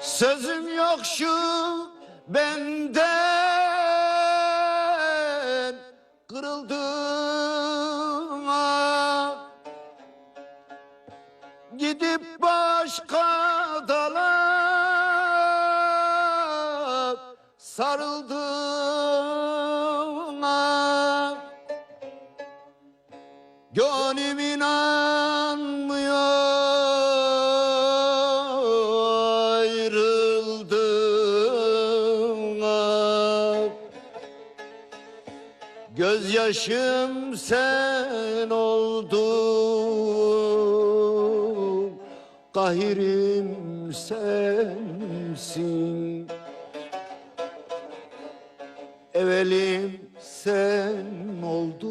Sözüm yok şu benden kırıldım ah. Gidip başka dala sarıldım ah. Gönlüm inanmıyor Gözyaşım sen oldun Kahirim sensin. Evelim sen oldun.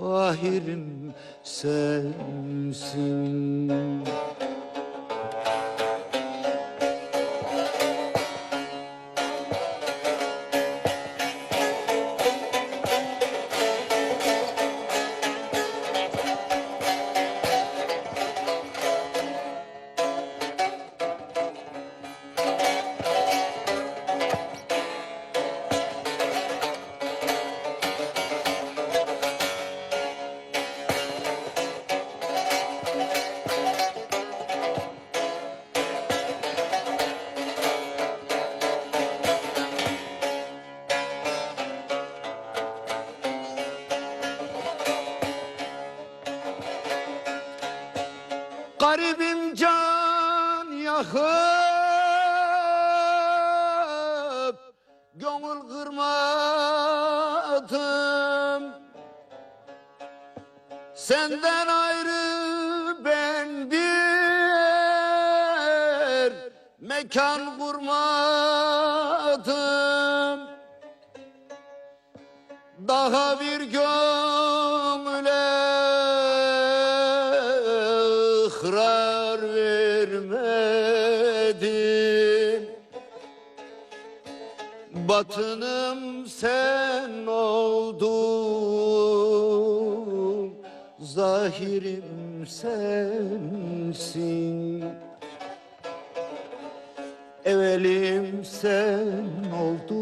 Ahirim sensin Garibim can yakıp Gönül kırmadım. Senden ayrı ben bir mekan kurmadım. Daha bir gönüle Batınım sen oldun. Zahirim sensin. Evelim sen oldun.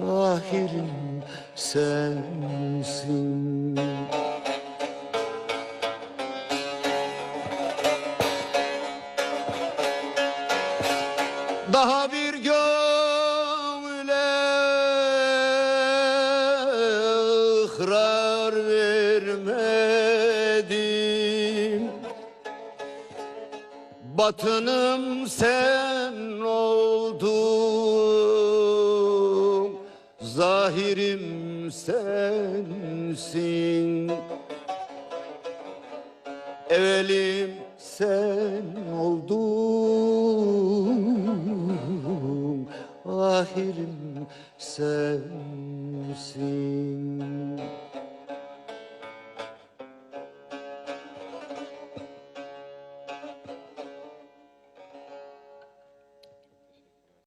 Ahirim sensin Daha bir gönüle ıhrar vermedim. Batınım sen oldun Zahirim sensin. Evelim sen oldun Ahirim sensin